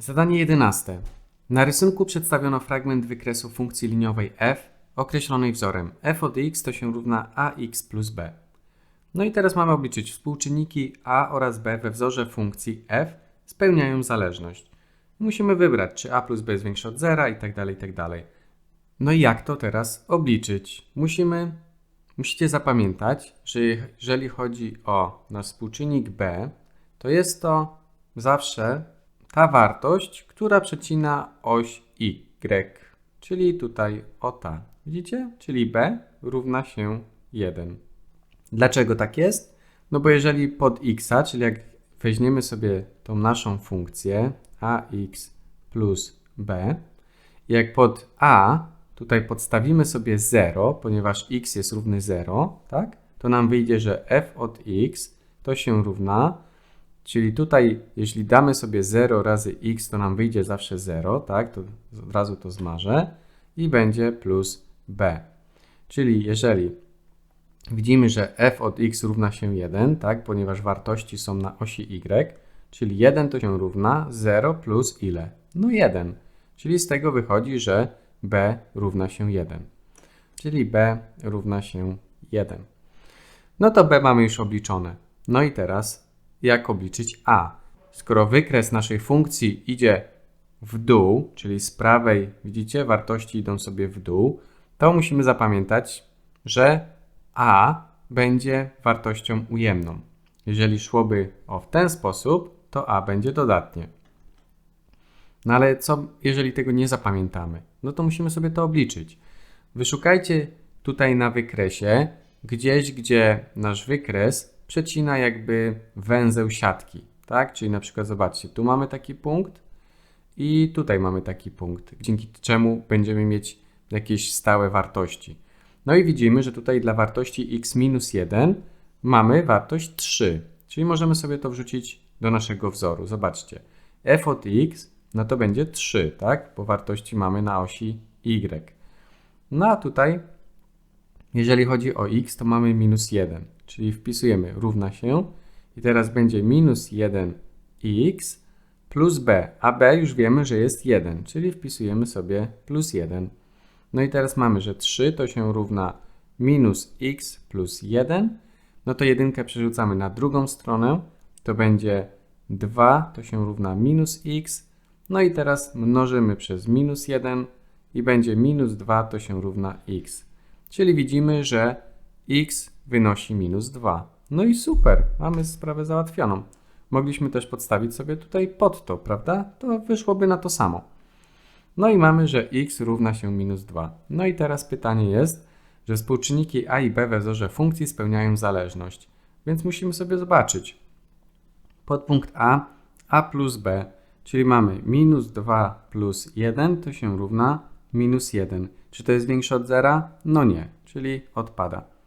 Zadanie 11. Na rysunku przedstawiono fragment wykresu funkcji liniowej f określonej wzorem f od x to się równa ax plus b. No i teraz mamy obliczyć współczynniki a oraz b we wzorze funkcji f spełniają zależność. Musimy wybrać, czy a plus b jest większe od zera i tak dalej, i tak. No i jak to teraz obliczyć? Musimy, musicie zapamiętać, że jeżeli chodzi o nasz współczynnik b, to jest to zawsze ta wartość, która przecina oś y, czyli tutaj o ta. Widzicie? Czyli b równa się 1. Dlaczego tak jest? No bo jeżeli pod x, czyli jak weźmiemy sobie tą naszą funkcję ax plus b, jak pod a tutaj podstawimy sobie 0, ponieważ x jest równy 0, tak? To nam wyjdzie, że f od x to się równa, czyli tutaj jeśli damy sobie 0 razy x, to nam wyjdzie zawsze 0, tak? To od razu to zmarzę i będzie plus b. Czyli jeżeli widzimy, że f od x równa się 1, tak? Ponieważ wartości są na osi y, czyli 1 to się równa 0 plus ile? No 1. Czyli z tego wychodzi, że b równa się 1. Czyli b równa się 1. No to b mamy już obliczone. No i teraz jak obliczyć a? Skoro wykres naszej funkcji idzie w dół, czyli z prawej, widzicie, wartości idą sobie w dół, to musimy zapamiętać, że a będzie wartością ujemną. Jeżeli szłoby o w ten sposób, to a będzie dodatnie. No ale co, jeżeli tego nie zapamiętamy? No to musimy sobie to obliczyć. Wyszukajcie tutaj na wykresie gdzieś, gdzie nasz wykres przecina jakby węzeł siatki, tak? Czyli na przykład zobaczcie, tu mamy taki punkt i tutaj mamy taki punkt, dzięki czemu będziemy mieć jakieś stałe wartości. No i widzimy, że tutaj dla wartości x minus 1 mamy wartość 3, czyli możemy sobie to wrzucić do naszego wzoru. Zobaczcie, f od x no to będzie 3, tak? Bo wartości mamy na osi y. No a tutaj, jeżeli chodzi o x, to mamy minus 1, czyli wpisujemy równa się i teraz będzie minus 1x plus b, a b już wiemy, że jest 1, czyli wpisujemy sobie plus 1. No i teraz mamy, że 3 to się równa minus x plus 1, no to jedynkę przerzucamy na drugą stronę, to będzie 2 to się równa minus x, no i teraz mnożymy przez minus 1 i będzie minus 2 to się równa x. Czyli widzimy, że x wynosi minus 2. No i super, mamy sprawę załatwioną. Mogliśmy też podstawić sobie tutaj pod to, prawda? To wyszłoby na to samo. No i mamy, że x równa się minus 2. No i teraz pytanie jest, że współczynniki a i b we wzorze funkcji spełniają zależność. Więc musimy sobie zobaczyć. Podpunkt a, a plus b, czyli mamy minus 2 plus 1 to się równa minus 1. Czy to jest większe od zera? No nie, czyli odpada.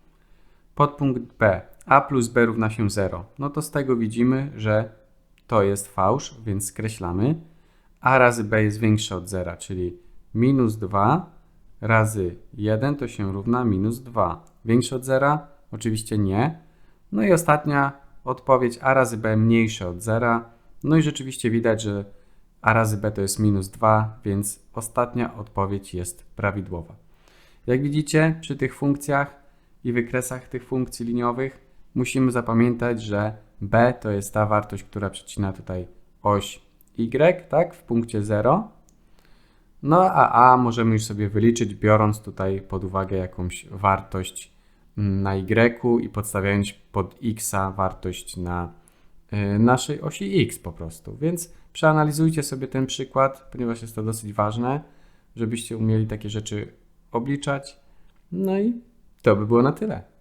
Podpunkt b, a plus b równa się 0. No to z tego widzimy, że to jest fałsz, więc skreślamy. a razy b jest większe od 0, czyli minus 2 razy 1 to się równa minus 2. Większe od 0? Oczywiście nie. No i ostatnia odpowiedź a razy b mniejsze od 0. No i rzeczywiście widać, że a razy b to jest minus 2, więc ostatnia odpowiedź jest prawidłowa. Jak widzicie, przy tych funkcjach i wykresach tych funkcji liniowych musimy zapamiętać, że b to jest ta wartość, która przecina tutaj oś y, tak, w punkcie 0. No a a możemy już sobie wyliczyć, biorąc tutaj pod uwagę jakąś wartość na y i podstawiając pod x wartość na y, naszej osi x po prostu. Więc przeanalizujcie sobie ten przykład, ponieważ jest to dosyć ważne, żebyście umieli takie rzeczy obliczać. No i to by było na tyle.